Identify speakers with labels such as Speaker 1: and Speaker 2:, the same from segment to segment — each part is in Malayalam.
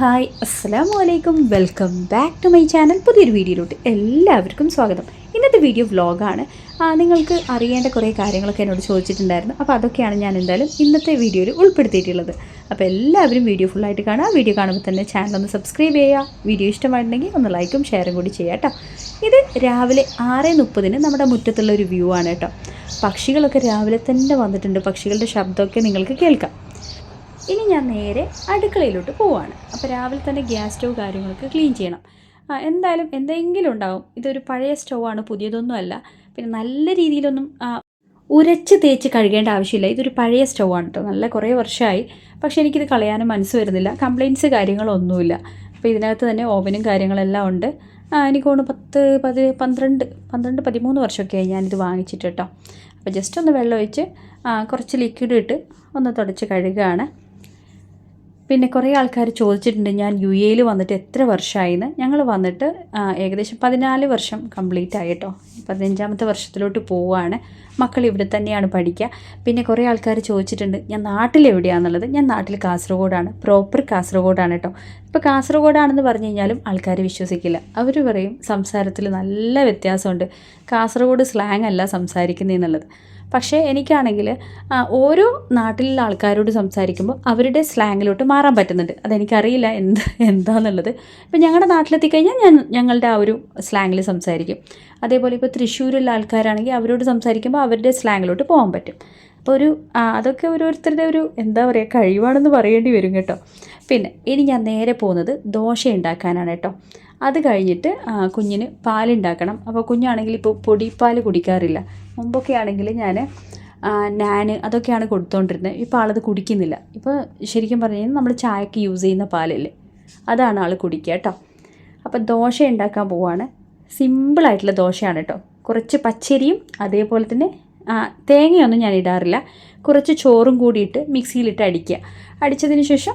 Speaker 1: ഹായ് അസ്സാം വലൈക്കും welcome back to my channel. പുതിയൊരു വീഡിയോയിലോട്ട് എല്ലാവർക്കും സ്വാഗതം. ഇന്നത്തെ വീഡിയോ വ്ലോഗാണ് നിങ്ങൾക്ക് അറിയേണ്ട കുറേ കാര്യങ്ങളൊക്കെ എന്നോട് ചോദിച്ചിട്ടുണ്ടായിരുന്നു. അപ്പോൾ അതൊക്കെയാണ് ഞാൻ എന്തായാലും ഇന്നത്തെ വീഡിയോയിൽ ഉൾപ്പെടുത്തിയിട്ടുള്ളത്. അപ്പോൾ എല്ലാവരും വീഡിയോ ഫുള്ളായിട്ട് കാണുക. വീഡിയോ കാണുമ്പോൾ തന്നെ ചാനൽ ഒന്ന് സബ്സ്ക്രൈബ് ചെയ്യുക. വീഡിയോ ഇഷ്ടമായിട്ടുണ്ടെങ്കിൽ ഒന്ന് ലൈക്കും ഷെയറും കൂടി ചെയ്യാം കേട്ടോ. ഇത് രാവിലെ ആറ് മുപ്പതിന് നമ്മുടെ മുറ്റത്തുള്ള ഒരു വ്യൂ ആണ് കേട്ടോ. പക്ഷികളൊക്കെ രാവിലെ തന്നെ വന്നിട്ടുണ്ട്. പക്ഷികളുടെ ശബ്ദമൊക്കെ നിങ്ങൾക്ക് കേൾക്കാം. ഇനി ഞാൻ നേരെ അടുക്കളയിലോട്ട് പോവാണ്. അപ്പോൾ രാവിലെ തന്നെ ഗ്യാസ് സ്റ്റവ് കാര്യങ്ങളൊക്കെ ക്ലീൻ ചെയ്യണം. എന്തായാലും എന്തെങ്കിലും ഉണ്ടാവും. ഇതൊരു പഴയ സ്റ്റൗ ആണ് പുതിയതൊന്നും അല്ല. പിന്നെ നല്ല രീതിയിലൊന്നും ഉരച്ച് തേച്ച് കഴുകേണ്ട ആവശ്യമില്ല. ഇതൊരു പഴയ സ്റ്റൗ ആണ് കേട്ടോ നല്ല കുറേ വർഷമായി പക്ഷേ എനിക്കിത് കളയാനും മനസ്സ് വരുന്നില്ല. കംപ്ലയിന്റ്സ് കാര്യങ്ങളൊന്നുമില്ല. അപ്പോൾ ഇതിനകത്ത് തന്നെ ഓവനും കാര്യങ്ങളെല്ലാം ഉണ്ട്. എനിക്ക് തോന്നുന്നു പത്ത് പതി പന്ത്രണ്ട് പന്ത്രണ്ട് പതിമൂന്ന് വർഷമൊക്കെ ആയി ഞാനിത് വാങ്ങിച്ചിട്ട് കേട്ടോ അപ്പോൾ ജസ്റ്റ് ഒന്ന് വെള്ളം ഒഴിച്ച് കുറച്ച് ലിക്വിഡ് ഇട്ട് ഒന്ന് തുടച്ച് കഴുകുകയാണ് പിന്നെ കുറേ ആൾക്കാർ ചോദിച്ചിട്ടുണ്ട് ഞാൻ യു എയിൽ വന്നിട്ട് എത്ര വർഷമായിന്ന് ഞങ്ങൾ വന്നിട്ട് ഏകദേശം പതിനാല് വർഷം കംപ്ലീറ്റ് ആയിട്ടോ. പതിനഞ്ചാമത്തെ വർഷത്തിലോട്ട് പോവുകയാണ് മക്കൾ ഇവിടെ തന്നെയാണ് പഠിക്കുക പിന്നെ കുറേ ആൾക്കാർ ചോദിച്ചിട്ടുണ്ട് ഞാൻ നാട്ടിൽ എവിടെയാണെന്നുള്ളത് ഞാൻ നാട്ടിൽ കാസർഗോഡാണ്. പ്രോപ്പർ കാസർഗോഡാണ് കേട്ടോ. ഇപ്പോൾ കാസർഗോഡാണെന്ന് പറഞ്ഞു കഴിഞ്ഞാലും ആൾക്കാർ വിശ്വസിക്കില്ല. അവർ പറയും സംസാരത്തിൽ നല്ല വ്യത്യാസമുണ്ട്. കാസർഗോഡ് സ്ലാങ് അല്ല സംസാരിക്കുന്നതെന്നുള്ളത് പക്ഷേ എനിക്കാണെങ്കിൽ ഓരോ നാട്ടിലുള്ള ആൾക്കാരോട് സംസാരിക്കുമ്പോൾ അവരുടെ സ്ലാങ്ങിലോട്ട് മാറാൻ പറ്റുന്നുണ്ട്. അതെനിക്കറിയില്ല എന്ത് എന്താണെന്നുള്ളത് ഇപ്പം ഞങ്ങളുടെ നാട്ടിലെത്തി കഴിഞ്ഞാൽ ഞാൻ ഞങ്ങളുടെ ആ ഒരു സ്ലാങ്ങിൽ സംസാരിക്കും. അതേപോലെ ഇപ്പോൾ തൃശ്ശൂരുള്ള ആൾക്കാരാണെങ്കിൽ അവരോട് സംസാരിക്കുമ്പോൾ അവരുടെ സ്ലാങ്ങിലോട്ട് പോകാൻ പറ്റും. അപ്പോൾ ഒരു അതൊക്കെ ഓരോരുത്തരുടെ ഒരു എന്താ പറയുക കഴിവാണെന്ന് പറയേണ്ടി വരും കേട്ടോ. പിന്നെ ഇനി ഞാൻ നേരെ പോകുന്നത് ദോശ ഉണ്ടാക്കാനാണ് കേട്ടോ. അത് കഴിഞ്ഞിട്ട് കുഞ്ഞിന് പാലുണ്ടാക്കണം. അപ്പോൾ കുഞ്ഞാണെങ്കിൽ ഇപ്പോൾ പൊടിപ്പാൽ കുടിക്കാറില്ല. മുമ്പൊക്കെ ആണെങ്കിൽ ഞാൻ നാന് അതൊക്കെയാണ് കൊടുത്തുകൊണ്ടിരുന്നത് ഇപ്പോൾ ആളത് കുടിക്കുന്നില്ല. ഇപ്പോൾ ശരിക്കും പറഞ്ഞു കഴിഞ്ഞാൽ നമ്മൾ ചായക്ക് യൂസ് ചെയ്യുന്ന പാലല്ലേ? അതാണ് ആൾ കുടിക്കുക കേട്ടോ. അപ്പോൾ ദോശ ഉണ്ടാക്കാൻ പോവാണ്. സിമ്പിളായിട്ടുള്ള ദോശയാണ് കേട്ടോ. കുറച്ച് പച്ചരിയും അതേപോലെ തന്നെ തേങ്ങയൊന്നും ഞാൻ ഇടാറില്ല. കുറച്ച് ചോറും കൂടിയിട്ട് മിക്സിയിലിട്ട് അടിക്കുക. അടിച്ചതിന് ശേഷം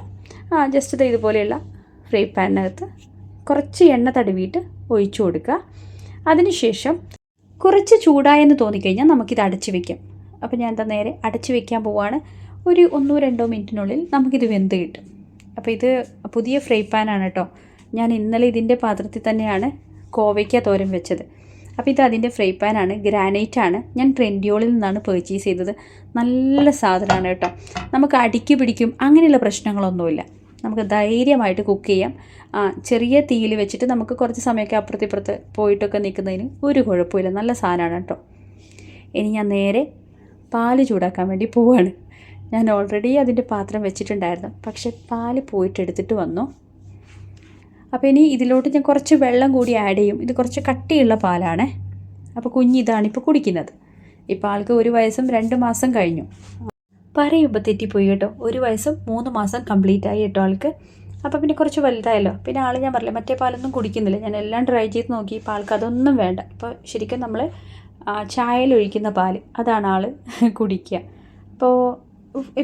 Speaker 1: ജസ്റ്റ് ഇത് ഇതുപോലെയുള്ള ഫ്രൈ പാനിനകത്ത് കുറച്ച് എണ്ണ തടവിയിട്ട് ഒഴിച്ചു കൊടുക്കുക. അതിനുശേഷം കുറച്ച് ചൂടായെന്ന് തോന്നിക്കഴിഞ്ഞാൽ നമുക്കിത് അടച്ചു വെക്കാം. അപ്പോൾ ഞാൻ എന്താ നേരെ അടച്ചു വെക്കാൻ പോവാണ്. ഒരു ഒന്നോ രണ്ടോ മിനിറ്റിനുള്ളിൽ നമുക്കിത് വെന്ത് കിട്ടും. അപ്പോൾ ഇത് പുതിയ ഫ്രൈ പാനാണ് കേട്ടോ. ഞാൻ ഇന്നലെ ഇതിന്റെ പാത്രത്തിൽ തന്നെയാണ് കോവയ്ക്ക തോരൻ വെച്ചത്. അപ്പോൾ ഇത് അതിന്റെ ഫ്രൈ പാനാണ് ഗ്രാനൈറ്റ് ആണ്. ഞാൻ ട്രെൻഡിയോളിൽ നിന്നാണ് പേർച്ചേസ് ചെയ്തത്. നല്ല സാധനമാണ് കേട്ടോ. നമുക്ക് അടിക്ക് പിടിക്കും അങ്ങനെയുള്ള പ്രശ്നങ്ങളൊന്നുമില്ല. നമുക്ക് ധൈര്യമായിട്ട് കുക്ക് ചെയ്യാം. ചെറിയ തീയിൽ വെച്ചിട്ട് നമുക്ക് കുറച്ച് സമയമൊക്കെ അപ്പുറത്തിപ്പുറത്ത് പോയിട്ടൊക്കെ നിൽക്കുന്നതിന് ഒരു കുഴപ്പമില്ല. നല്ല സാധനമാണ് കേട്ടോ. ഇനി ഞാൻ നേരെ പാൽ ചൂടാക്കാൻ വേണ്ടി പോവാണ്. ഞാൻ ഓൾറെഡി അതിന്റെ പാത്രം വെച്ചിട്ടുണ്ടായിരുന്നു. പക്ഷേ പാൽ പോയിട്ട് എടുത്തിട്ട് വന്നു. അപ്പോൾ ഇനി ഇതിലോട്ട് ഞാൻ കുറച്ച് വെള്ളം കൂടി ആഡ് ചെയ്യും. ഇത് കുറച്ച് കട്ടിയുള്ള പാലാണ്. അപ്പോൾ കുഞ്ഞിതാണ് ഇപ്പോൾ കുടിക്കുന്നത്. ഇപ്പോൾ ആൾക്ക് ഒരു വയസ്സും രണ്ട് മാസം കഴിഞ്ഞു. പറയുമ്പോൾ തെറ്റിപ്പോയി കേട്ടോ. ഒരു വയസ്സും മൂന്ന് മാസം കംപ്ലീറ്റ് ആയി കേട്ടോ ആൾക്ക്. അപ്പോൾ പിന്നെ കുറച്ച് വലുതായല്ലോ. പിന്നെ ആൾ ഞാൻ പറഞ്ഞില്ല മറ്റേ പാലൊന്നും കുടിക്കുന്നില്ല. ഞാൻ എല്ലാം ട്രൈ ചെയ്ത് നോക്കി. ഇപ്പോൾ ആൾക്ക് അതൊന്നും വേണ്ട. ഇപ്പോൾ ശരിക്കും നമ്മൾ ചായയിൽ ഒഴിക്കുന്ന പാൽ അതാണ് ആൾ കുടിക്കുക. അപ്പോൾ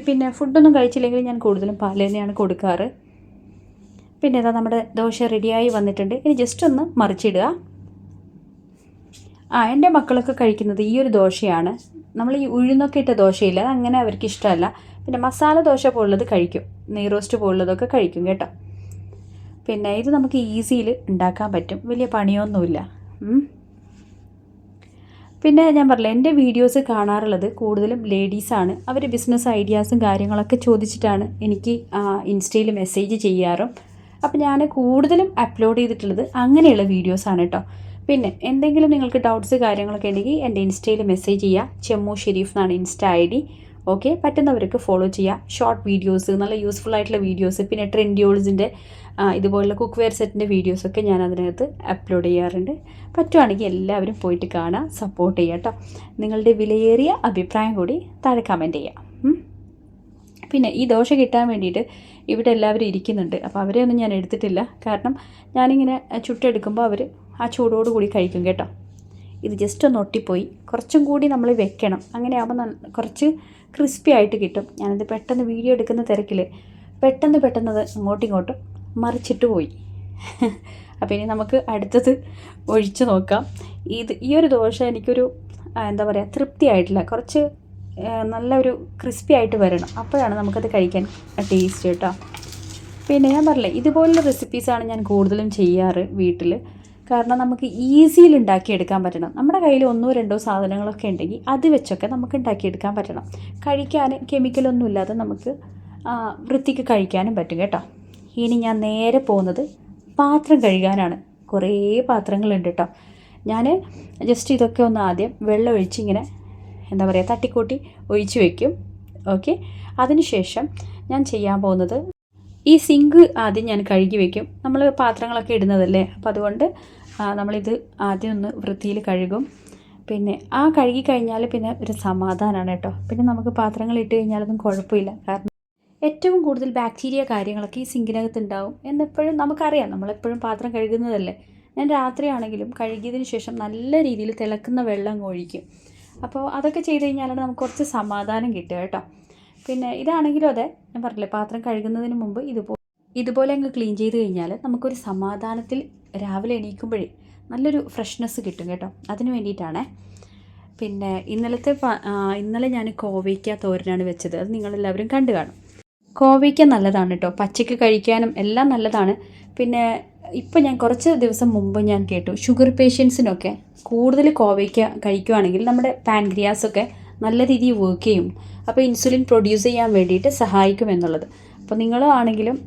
Speaker 1: പിന്നെ ഫുഡൊന്നും കഴിച്ചില്ലെങ്കിൽ ഞാൻ കൂടുതലും പാൽ തന്നെയാണ് കൊടുക്കാറ്. പിന്നെ ഇതാ നമ്മുടെ ദോശ റെഡിയായി വന്നിട്ടുണ്ട്. ഇനി ജസ്റ്റ് ഒന്ന് മറിച്ചിടുക. ആ എന്റെ മക്കളൊക്കെ കഴിക്കുന്നത് ഈ ഒരു ദോശയാണ്. നമ്മൾ ഈ ഉഴുന്നൊക്കെ ഇട്ട ദോശയില്ല അങ്ങനെ അവർക്ക് ഇഷ്ടമല്ല. പിന്നെ മസാല ദോശ പോലുള്ളത് കഴിക്കും. നെയ് റോസ്റ്റ് പോലുള്ളതൊക്കെ കഴിക്കും കേട്ടോ. പിന്നെ ഇത് നമുക്ക് ഈസിയിൽ ഉണ്ടാക്കാൻ പറ്റും. വലിയ പണിയൊന്നുമില്ല. പിന്നെ ഞാൻ പറഞ്ഞില്ല എന്റെ വീഡിയോസ് കാണാറുള്ളത് കൂടുതലും ലേഡീസാണ്. അവർ ബിസിനസ് ഐഡിയാസും കാര്യങ്ങളൊക്കെ ചോദിച്ചിട്ടാണ് എനിക്ക് ഇൻസ്റ്റയിൽ മെസ്സേജ് ചെയ്യാറും. അപ്പം ഞാൻ കൂടുതലും അപ്ലോഡ് ചെയ്തിട്ടുള്ളത് അങ്ങനെയുള്ള വീഡിയോസാണ് കേട്ടോ. പിന്നെ എന്തെങ്കിലും നിങ്ങൾക്ക് ഡൗട്ട്സ് കാര്യങ്ങളൊക്കെ ഉണ്ടെങ്കിൽ എന്റെ ഇൻസ്റ്റയിൽ മെസ്സേജ് ചെയ്യുക. ചെമ്മു ഷെരീഫ് എന്നാണ് ഇൻസ്റ്റ ഐ ഡി ഓക്കെ പറ്റുന്നവർക്ക് ഫോളോ ചെയ്യുക. ഷോർട്ട് വീഡിയോസ് നല്ല യൂസ്ഫുൾ ആയിട്ടുള്ള വീഡിയോസ് പിന്നെ ട്രെൻഡിയോൾസിന്റെ ഇതുപോലുള്ള കുക്ക് വെയർ സെറ്റിന്റെ വീഡിയോസൊക്കെ ഞാൻ അതിനകത്ത് അപ്ലോഡ് ചെയ്യാറുണ്ട്. പറ്റുവാണെങ്കിൽ എല്ലാവരും പോയിട്ട് കാണാം സപ്പോർട്ട് ചെയ്യുക കേട്ടോ നിങ്ങളുടെ വിലയേറിയ അഭിപ്രായം കൂടി താഴെ കമന്റ് ചെയ്യാം ഉം. പിന്നെ ഈ ദോശ കിട്ടാൻ വേണ്ടിയിട്ട് ഇവിടെ എല്ലാവരും ഇരിക്കുന്നുണ്ട്. അപ്പോൾ അവരെ ഒന്നും ഞാൻ എടുത്തിട്ടില്ല. കാരണം ഞാനിങ്ങനെ ചുട്ടെടുക്കുമ്പോൾ അവർ ആ ചൂടോടുകൂടി കഴിക്കും കേട്ടോ. ഇത് ജസ്റ്റ് ഒന്ന് ഒട്ടിപ്പോയി. കുറച്ചും കൂടി നമ്മൾ വെക്കണം. അങ്ങനെ കുറച്ച് ക്രിസ്പി ആയിട്ട് കിട്ടും. ഞാനത് പെട്ടെന്ന് വീഡിയോ എടുക്കുന്ന തിരക്കിൽ പെട്ടെന്ന് പെട്ടെന്ന് അത് ഇങ്ങോട്ടും മറിച്ചിട്ട് പോയി. അപ്പോൾ ഇനി നമുക്ക് അടുത്തത് ഒഴിച്ചു നോക്കാം. ഇത് ഈ ഒരു ദോശ എനിക്കൊരു എന്താ പറയുക തൃപ്തിയായിട്ടില്ല. കുറച്ച് നല്ലൊരു ക്രിസ്പി ആയിട്ട് വരണം. അപ്പോഴാണ് നമുക്കത് കഴിക്കാൻ ടേസ്റ്റ് കേട്ടോ. പിന്നെ ഞാൻ പറഞ്ഞില്ലേ ഇതുപോലുള്ള റെസിപ്പീസാണ് ഞാൻ കൂടുതലും ചെയ്യാറ് വീട്ടിൽ കാരണം നമുക്ക് ഈസിയിൽ ഉണ്ടാക്കിയെടുക്കാൻ പറ്റണം. നമ്മുടെ കയ്യിൽ ഒന്നോ രണ്ടോ സാധനങ്ങളൊക്കെ ഉണ്ടെങ്കിൽ അത് വെച്ചൊക്കെ നമുക്ക് ഉണ്ടാക്കിയെടുക്കാൻ പറ്റണം. കഴിക്കാൻ കെമിക്കലൊന്നും ഇല്ലാതെ നമുക്ക് വൃത്തിക്ക് കഴിക്കാനും പറ്റും കേട്ടോ. ഇനി ഞാൻ നേരെ പോകുന്നത് പാത്രം കഴുകാനാണ്. കുറേ പാത്രങ്ങളുണ്ട് കേട്ടോ. ഞാൻ ജസ്റ്റ് ഇതൊക്കെ ഒന്ന് ആദ്യം വെള്ളം ഒഴിച്ച് ഇങ്ങനെ എന്താ പറയുക തട്ടിക്കൂട്ടി ഒഴിച്ചു വയ്ക്കും ഓക്കെ? അതിനുശേഷം ഞാൻ ചെയ്യാൻ പോകുന്നത് ഈ സിങ്ക് ആദ്യം ഞാൻ കഴുകി വയ്ക്കും നമ്മൾ പാത്രങ്ങളൊക്കെ ഇടുന്നതല്ലേ? അപ്പം അതുകൊണ്ട് നമ്മളിത് ആദ്യം ഒന്ന് വൃത്തിയിൽ കഴുകും. പിന്നെ ആ കഴുകി കഴിഞ്ഞാൽ പിന്നെ ഒരു സമാധാനമാണ് കേട്ടോ. പിന്നെ നമുക്ക് പാത്രങ്ങൾ ഇട്ട് കഴിഞ്ഞാലൊന്നും കുഴപ്പമില്ല. കാരണം ഏറ്റവും കൂടുതൽ ബാക്ടീരിയ കാര്യങ്ങളൊക്കെ ഈ സിങ്കിനകത്ത് ഉണ്ടാവും. എന്നെപ്പോഴും നമുക്കറിയാം നമ്മളെപ്പോഴും പാത്രം കഴുകുന്നതല്ലേ. ഞാൻ രാത്രിയാണെങ്കിലും കഴുകിയതിന് ശേഷം നല്ല രീതിയിൽ തിളക്കുന്ന വെള്ളം ഒഴിക്കും. അപ്പോൾ അതൊക്കെ ചെയ്ത് കഴിഞ്ഞാലാണ് നമുക്ക് കുറച്ച് സമാധാനം കിട്ടുക കേട്ടോ. പിന്നെ ഇതാണെങ്കിലും അതെ ഞാൻ പറഞ്ഞില്ലേ പാത്രം കഴുകുന്നതിന് മുമ്പ് ഇതുപോലെ ഇതുപോലെ അങ്ങ് ക്ലീൻ ചെയ്ത് കഴിഞ്ഞാൽ നമുക്കൊരു സമാധാനത്തിൽ രാവിലെ എണീക്കുമ്പോഴേ നല്ലൊരു ഫ്രഷ്നെസ് കിട്ടും കേട്ടോ. അതിന് വേണ്ടിയിട്ടാണേ. പിന്നെ ഇന്നലത്തെ ഇന്നലെ ഞാൻ കോവയ്ക്ക തോരനാണ് വെച്ചത്. അത് നിങ്ങളെല്ലാവരും കണ്ടു കാണും. കോവയ്ക്ക നല്ലതാണ് കേട്ടോ പച്ചയ്ക്ക് കഴിക്കാനും എല്ലാം നല്ലതാണ്. പിന്നെ ഇപ്പം ഞാൻ കുറച്ച് ദിവസം മുമ്പ് ഞാൻ കേട്ടു ഷുഗർ പേഷ്യൻസിനൊക്കെ കൂടുതൽ കോവയ്ക്ക കഴിക്കുവാണെങ്കിൽ നമ്മുടെ പാൻക്രിയാസ് ഒക്കെ നല്ല രീതിയിൽ വർക്ക് ചെയ്യും. അപ്പോൾ ഇൻസുലിൻ പ്രൊഡ്യൂസ് ചെയ്യാൻ വേണ്ടിയിട്ട് സഹായിക്കും എന്നുള്ളത്. അപ്പോൾ നിങ്ങളാണെങ്കിലും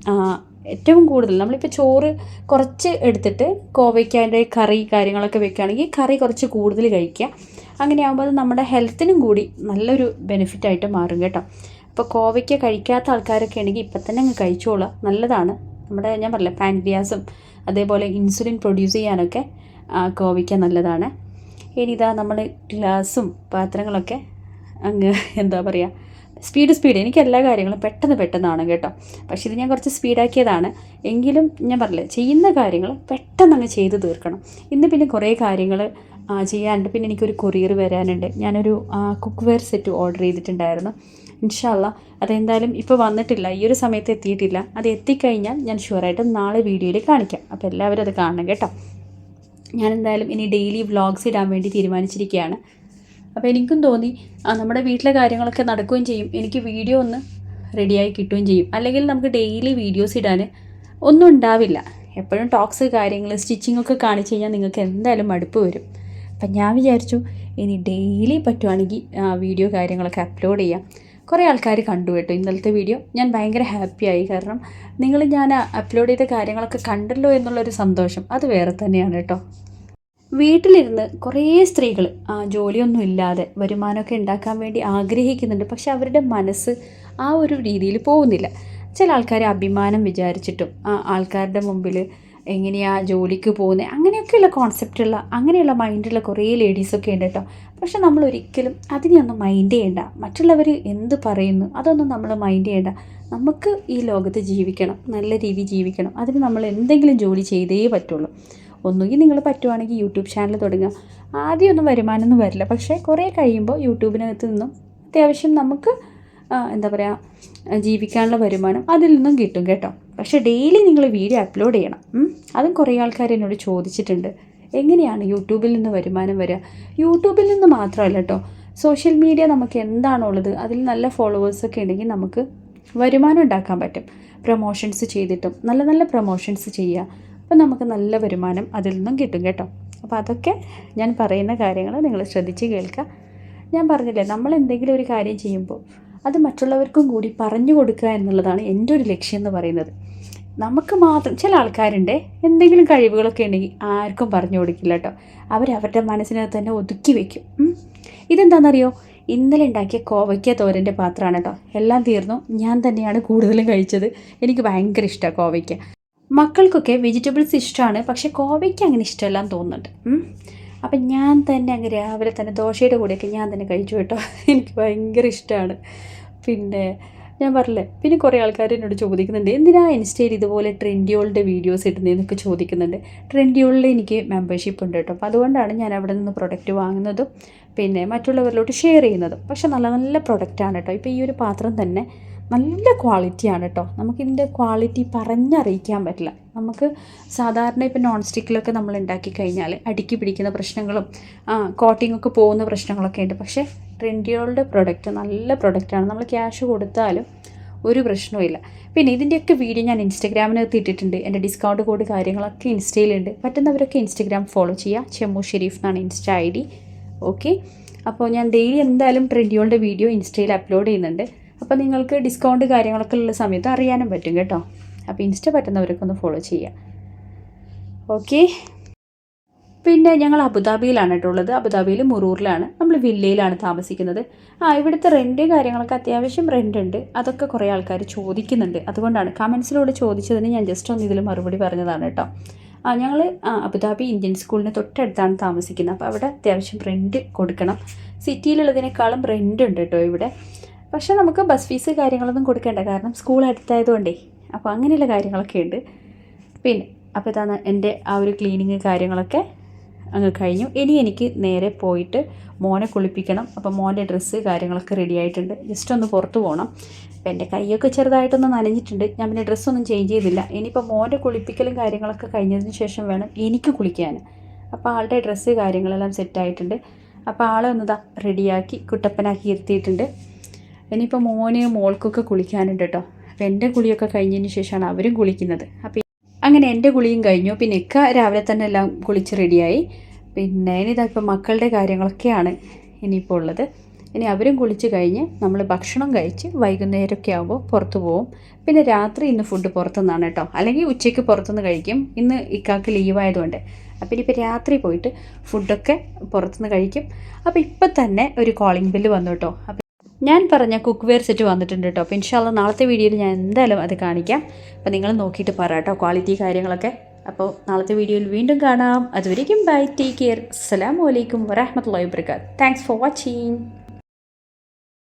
Speaker 1: ഏറ്റവും കൂടുതൽ നമ്മളിപ്പോൾ ചോറ് കുറച്ച് എടുത്തിട്ട് കോവയ്ക്കാന്റെ കറി കാര്യങ്ങളൊക്കെ വെക്കുകയാണെങ്കിൽ കറി കുറച്ച് കൂടുതൽ കഴിക്കുക. അങ്ങനെയാകുമ്പോൾ അത് നമ്മുടെ ഹെൽത്തിനും കൂടി നല്ലൊരു ബെനിഫിറ്റായിട്ട് മാറും കേട്ടോ. അപ്പോൾ കോവയ്ക്ക കഴിക്കാത്ത ആൾക്കാരൊക്കെ ആണെങ്കിൽ ഇപ്പം തന്നെ അങ്ങ് കഴിച്ചോളുക. നല്ലതാണ്. നമ്മുടെ ഞാൻ പറഞ്ഞില്ല പാൻക്രിയാസും അതേപോലെ ഇൻസുലിൻ പ്രൊഡ്യൂസ് ചെയ്യാനൊക്കെ കോവയ്ക്ക നല്ലതാണ്. ഇനി ഇതാ നമ്മൾ ഗ്ലാസും പാത്രങ്ങളൊക്കെ അങ്ങ് എന്താ പറയുക സ്പീഡ് സ്പീഡ് എനിക്ക് എല്ലാ കാര്യങ്ങളും പെട്ടെന്ന് പെട്ടെന്നാണ് കേട്ടോ. പക്ഷേ ഇത് ഞാൻ കുറച്ച് സ്പീഡാക്കിയതാണ് എങ്കിലും ഞാൻ പറഞ്ഞില്ലേ ചെയ്യുന്ന കാര്യങ്ങൾ പെട്ടെന്ന് അങ്ങ് ചെയ്ത് തീർക്കണം. ഇന്ന് പിന്നെ കുറേ കാര്യങ്ങൾ ചെയ്യാനുണ്ട്. പിന്നെ എനിക്കൊരു കൊറിയർ വരാനുണ്ട്. ഞാനൊരു കുക്ക് വെയർ സെറ്റ് ഓർഡർ ചെയ്തിട്ടുണ്ടായിരുന്നു. ഇൻഷാല്ല അതെന്തായാലും ഇപ്പോൾ വന്നിട്ടില്ല ഈ ഒരു സമയത്ത് എത്തിയിട്ടില്ല. അത് എത്തിക്കഴിഞ്ഞാൽ ഞാൻ ഷുവറായിട്ടും നാളെ വീഡിയോയിൽ കാണിക്കാം. അപ്പോൾ എല്ലാവരും അത് കാണണം കേട്ടോ. ഞാൻ എന്തായാലും ഇനി ഡെയിലി വ്ളോഗ്സ് ഇടാൻ വേണ്ടി തീരുമാനിച്ചിരിക്കുകയാണ്. അപ്പോൾ എനിക്കും തോന്നി നമ്മുടെ വീട്ടിലെ കാര്യങ്ങളൊക്കെ നടക്കുകയും ചെയ്യും. എനിക്ക് വീഡിയോ ഒന്ന് റെഡിയായി കിട്ടുകയും ചെയ്യും. അല്ലെങ്കിൽ നമുക്ക് ഡെയിലി വീഡിയോസ് ഇടാൻ ഒന്നും ഉണ്ടാവില്ല. എപ്പോഴും ടോക്സ് കാര്യങ്ങൾ സ്റ്റിച്ചിങ്ങൊക്കെ കാണിച്ചു കഴിഞ്ഞാൽ നിങ്ങൾക്ക് എന്തായാലും മടുപ്പ് വരും. അപ്പം ഞാൻ വിചാരിച്ചു ഇനി ഡെയിലി പറ്റുവാണെങ്കിൽ വീഡിയോ കാര്യങ്ങളൊക്കെ അപ്ലോഡ് ചെയ്യാം. കുറേ ആൾക്കാർ കണ്ടു കേട്ടോ ഇന്നലത്തെ വീഡിയോ. ഞാൻ ഭയങ്കര ഹാപ്പിയായി കാരണം നിങ്ങൾ ഞാൻ അപ്ലോഡ് ചെയ്ത കാര്യങ്ങളൊക്കെ കണ്ടല്ലോ എന്നുള്ളൊരു സന്തോഷം. അത് വേറെ തന്നെയാണ് കേട്ടോ. വീട്ടിലിരുന്ന് കുറേ സ്ത്രീകൾ ജോലിയൊന്നും ഇല്ലാതെ വരുമാനമൊക്കെ ഉണ്ടാക്കാൻ വേണ്ടി ആഗ്രഹിക്കുന്നുണ്ട്. പക്ഷെ അവരുടെ മനസ്സ് ആ ഒരു രീതിയിൽ പോകുന്നില്ല. ചില ആൾക്കാർ അഭിമാനം വിചാരിച്ചിട്ടും ആൾക്കാരുടെ മുമ്പിൽ എങ്ങനെയാ ജോലിക്ക് പോകുന്നത് അങ്ങനെയൊക്കെയുള്ള കോൺസെപ്റ്റുള്ള അങ്ങനെയുള്ള മൈൻഡുള്ള കുറേ ലേഡീസൊക്കെ ഉണ്ട് കേട്ടോ. പക്ഷെ നമ്മൾ ഒരിക്കലും അതിനെ അതിനെയൊന്നും മൈൻഡ് ചെയ്യണ്ട. മറ്റുള്ളവർ എന്ത് പറയുന്നു അതൊന്നും നമ്മൾ മൈൻഡ് ചെയ്യണ്ട. നമുക്ക് ഈ ലോകത്ത് ജീവിക്കണം. നല്ല രീതിയിൽ ജീവിക്കണം. അതിന് നമ്മൾ എന്തെങ്കിലും ജോലി ചെയ്തേ പറ്റുള്ളൂ. ഒന്നുകിൽ നിങ്ങൾ പറ്റുവാണെങ്കിൽ യൂട്യൂബ് ചാനൽ തുടങ്ങുക. ആദ്യമൊന്നും വരുമാനമൊന്നും വരില്ല. പക്ഷേ കുറേ കഴിയുമ്പോൾ യൂട്യൂബിനകത്ത് നിന്നും അത്യാവശ്യം നമുക്ക് എന്താ പറയുക ജീവിക്കാനുള്ള വരുമാനം അതിൽ നിന്നും കിട്ടും കേട്ടോ. പക്ഷേ ഡെയിലി നിങ്ങൾ വീഡിയോ അപ്ലോഡ് ചെയ്യണം. അതും കുറേ ആൾക്കാർ എന്നോട് ചോദിച്ചിട്ടുണ്ട്. എങ്ങനെയാണ് യൂട്യൂബിൽ നിന്ന് വരുമാനം വരിക? യൂട്യൂബിൽ നിന്ന് മാത്രമല്ല കേട്ടോ സോഷ്യൽ മീഡിയ നമുക്ക് എന്താണുള്ളത്? അതിൽ നല്ല ഫോളോവേഴ്സൊക്കെ ഉണ്ടെങ്കിൽ നമുക്ക് വരുമാനം ഉണ്ടാക്കാൻ പറ്റും. പ്രൊമോഷൻസ് ചെയ്തിട്ടും നല്ല നല്ല പ്രൊമോഷൻസ് ചെയ്യുക. അപ്പോൾ നമുക്ക് നല്ല വരുമാനം അതിൽ നിന്നും കിട്ടും കേട്ടോ. അപ്പോൾ അതൊക്കെ ഞാൻ പറയുന്ന കാര്യങ്ങൾ നിങ്ങൾ ശ്രദ്ധിച്ച് കേൾക്കുക. ഞാൻ പറഞ്ഞില്ലേ നമ്മൾ എന്തെങ്കിലും ഒരു കാര്യം ചെയ്യുമ്പോൾ അത് മറ്റുള്ളവർക്കും കൂടി പറഞ്ഞു കൊടുക്കുക എന്നുള്ളതാണ് എന്റെ ഒരു ലക്ഷ്യം എന്ന് പറയുന്നത്. നമുക്ക് മാത്രം ചില ആൾക്കാരുണ്ട് എന്തെങ്കിലും കഴിവുകളൊക്കെ ഉണ്ടെങ്കിൽ ആർക്കും പറഞ്ഞു കൊടുക്കില്ല കേട്ടോ. അവരവരുടെ മനസ്സിനകത്ത് തന്നെ ഒതുക്കി വെക്കും. ഉം. ഇതെന്താണെന്നറിയോ ഇന്നലെ ഉണ്ടാക്കിയ കോവയ്ക്ക തോരന്റെ പാത്രമാണ് കേട്ടോ. എല്ലാം തീർന്നു. ഞാൻ തന്നെയാണ് കൂടുതലും കഴിച്ചത്. എനിക്ക് ഭയങ്കര ഇഷ്ടമാണ് കോവയ്ക്ക. മക്കൾക്കൊക്കെ വെജിറ്റബിൾസ് ഇഷ്ടമാണ് പക്ഷേ കോവയ്ക്ക് അങ്ങനെ ഇഷ്ടമല്ലാന്ന് തോന്നുന്നുണ്ട്. അപ്പം ഞാൻ തന്നെ അങ്ങ് രാവിലെ തന്നെ ദോശയുടെ കൂടെയൊക്കെ ഞാൻ തന്നെ കഴിച്ചു കേട്ടോ. എനിക്ക് ഭയങ്കര ഇഷ്ടമാണ് പിന്നെ ഞാൻ പറഞ്ഞില്ലേ പിന്നെ കുറേ ആൾക്കാർ എന്നോട് ചോദിക്കുന്നുണ്ട് എന്തിനാ ഇൻസ്റ്റയിൽ ഇതുപോലെ ട്രെൻഡിയോളുടെ വീഡിയോസ് ഇടുന്നതെന്നൊക്കെ ചോദിക്കുന്നുണ്ട്. ട്രെൻഡിയോളിൽ എനിക്ക് മെമ്പർഷിപ്പ് ഉണ്ട് കേട്ടോ. അപ്പോൾ അതുകൊണ്ടാണ് ഞാൻ അവിടെ നിന്ന് പ്രൊഡക്റ്റ് വാങ്ങുന്നതും പിന്നെ മറ്റുള്ളവരിലോട്ട് ഷെയർ ചെയ്യുന്നതും. പക്ഷേ നല്ല നല്ല പ്രൊഡക്റ്റാണ് കേട്ടോ. ഇപ്പോൾ ഈ ഒരു പാത്രം തന്നെ നല്ല ക്വാളിറ്റിയാണ് കേട്ടോ. നമുക്കിതിന്റെ ക്വാളിറ്റി പറഞ്ഞറിയിക്കാൻ പറ്റില്ല. നമുക്ക് സാധാരണ ഇപ്പോൾ നോൺ സ്റ്റിക്കിലൊക്കെ നമ്മൾ ഉണ്ടാക്കി കഴിഞ്ഞാൽ അടുക്കി പിടിക്കുന്ന പ്രശ്നങ്ങളും കോട്ടിങ്ങൊക്കെ പോകുന്ന പ്രശ്നങ്ങളൊക്കെ ഉണ്ട്. പക്ഷേ ട്രെൻഡിയോളുടെ പ്രൊഡക്റ്റ് നല്ല പ്രൊഡക്റ്റാണ്. നമ്മൾ ക്യാഷ് കൊടുത്താലും ഒരു പ്രശ്നവുമില്ല. പിന്നെ ഇതിന്റെയൊക്കെ വീഡിയോ ഞാൻ ഇൻസ്റ്റഗ്രാമിനകത്ത് ഇട്ടിട്ടുണ്ട്. എന്റെ ഡിസ്കൗണ്ട് കോഡ് കാര്യങ്ങളൊക്കെ ഇൻസ്റ്റയിലുണ്ട്. പറ്റുന്നവരൊക്കെ ഇൻസ്റ്റഗ്രാം ഫോളോ ചെയ്യുക. ചെമ്മു ഷെരീഫ് എന്നാണ് ഇൻസ്റ്റ ഐ ഡി. ഓക്കെ. അപ്പോൾ ഞാൻ ഡെയിലി എന്തായാലും ട്രെൻഡിയോളുടെ വീഡിയോ ഇൻസ്റ്റയിൽ അപ്ലോഡ് ചെയ്യുന്നുണ്ട്. അപ്പോൾ നിങ്ങൾക്ക് ഡിസ്കൗണ്ട് കാര്യങ്ങളൊക്കെ ഉള്ള സമയത്ത് അറിയാനും പറ്റും കേട്ടോ. അപ്പോൾ ഇൻസ്റ്റ പറ്റുന്നവരൊക്കെ ഒന്ന് ഫോളോ ചെയ്യുക. ഓക്കെ. പിന്നെ ഞങ്ങൾ അബുദാബിയിലാണ് കേട്ടോ ഉള്ളത്. അബുദാബിയിൽ മുറൂറിലാണ്. നമ്മൾ വില്ലയിലാണ് താമസിക്കുന്നത്. ആ ഇവിടുത്തെ റെന്റ് കാര്യങ്ങളൊക്കെ അത്യാവശ്യം റെന്റ് ഉണ്ട്. അതൊക്കെ കുറേ ആൾക്കാർ ചോദിക്കുന്നുണ്ട്. അതുകൊണ്ടാണ് കമൻസിലൂടെ ചോദിച്ചതിന് ഞാൻ ജസ്റ്റ് ഒന്ന് ഇതിൽ മറുപടി പറഞ്ഞതാണ് കേട്ടോ ആ ഞങ്ങൾ അബുദാബി ഇന്ത്യൻ സ്കൂളിന് തൊട്ടടുത്താണ് താമസിക്കുന്നത്. അപ്പോൾ അവിടെ അത്യാവശ്യം റെന്റ് കൊടുക്കണം. സിറ്റിയിലുള്ളതിനേക്കാളും റെന്റ് ഉണ്ട് കേട്ടോ ഇവിടെ. പക്ഷേ നമുക്ക് ബസ് ഫീസ് കാര്യങ്ങളൊന്നും കൊടുക്കേണ്ട. കാരണം സ്കൂൾ അടുത്തായതുകൊണ്ടേ. അപ്പോൾ അങ്ങനെയുള്ള കാര്യങ്ങളൊക്കെ ഉണ്ട്. പിന്നെ അപ്പോൾ ഇതാണ് എന്റെ ആ ഒരു ക്ലീനിങ് കാര്യങ്ങളൊക്കെ. അങ്ങ് കഴിഞ്ഞു. ഇനി എനിക്ക് നേരെ പോയിട്ട് മോനെ കുളിപ്പിക്കണം. അപ്പം മോന്റെ ഡ്രസ്സ് കാര്യങ്ങളൊക്കെ റെഡി ആയിട്ടുണ്ട്. ജസ്റ്റ് ഒന്ന് പുറത്ത് പോകണം അപ്പം എന്റെ കൈയൊക്കെ ചെറുതായിട്ടൊന്ന് നനഞ്ഞിട്ടുണ്ട്. ഞാൻ പിന്നെ ഡ്രസ്സൊന്നും ചേഞ്ച് ചെയ്തില്ല. ഇനിയിപ്പോൾ മോന്റെ കുളിപ്പിക്കലും കാര്യങ്ങളൊക്കെ കഴിഞ്ഞതിന് ശേഷം വേണം എനിക്ക് കുളിക്കാൻ അപ്പോൾ ആളുടെ ഡ്രസ്സ് കാര്യങ്ങളെല്ലാം സെറ്റായിട്ടുണ്ട് അപ്പോൾ ആളെ ഒന്ന് ഇതാ റെഡിയാക്കി കുട്ടപ്പനാക്കി ഇരുത്തിയിട്ടുണ്ട്. ഇനിയിപ്പോൾ മോന് മോൾക്കൊക്കെ കുളിക്കാനുണ്ട് കേട്ടോ അപ്പോൾ എന്റെ കുളിയൊക്കെ കഴിഞ്ഞതിന് ശേഷമാണ് അവരും കുളിക്കുന്നത്. അപ്പോൾ അങ്ങനെ എന്റെ കുളിയും കഴിഞ്ഞു. പിന്നെ ഇക്ക രാവിലെ തന്നെ എല്ലാം കുളിച്ച് റെഡിയായി. പിന്നെ ഇനിതാ ഇപ്പോൾ മക്കളുടെ കാര്യങ്ങളൊക്കെയാണ് ഇനിയിപ്പോൾ ഉള്ളത്. ഇനി അവരും കുളിച്ച് കഴിഞ്ഞ് നമ്മൾ ഭക്ഷണം കഴിച്ച് വൈകുന്നേരമൊക്കെ ആകുമ്പോൾ പുറത്ത് പോവും പിന്നെ രാത്രി ഇന്ന് ഫുഡ് പുറത്തുനിന്നാണ് കേട്ടോ. അല്ലെങ്കിൽ ഉച്ചയ്ക്ക് പുറത്തുനിന്ന് കഴിക്കും. ഇന്ന് ഇക്കാക്ക് ലീവായതുകൊണ്ട് അപ്പോൾ ഇനിയിപ്പോൾ രാത്രി പോയിട്ട് ഫുഡൊക്കെ പുറത്തുനിന്ന് കഴിക്കും. അപ്പോൾ ഇപ്പം തന്നെ ഒരു കോളിംഗ് ബില്ല് വന്നു കേട്ടോ. ഞാൻ പറഞ്ഞ കുക്ക് വെയർ സെറ്റ് വന്നിട്ടുണ്ട് കേട്ടോ അപ്പോൾ ഇൻഷാല്ല നാളത്തെ വീഡിയോയിൽ ഞാൻ എന്തായാലും അത് കാണിക്കാം. അപ്പോൾ നിങ്ങൾ നോക്കിയിട്ട് പറ കേട്ടോ ക്വാളിറ്റി കാര്യങ്ങളൊക്കെ. അപ്പോൾ നാളത്തെ വീഡിയോയിൽ വീണ്ടും കാണാം. അതുവരേക്കും ബൈ ടേക്ക് കെയർ അസ്സലാമു അലൈക്കും വറഹമത്തല്ലാഹി വബർക്കാത്ത് താങ്ക്സ് ഫോർ വാച്ചിങ്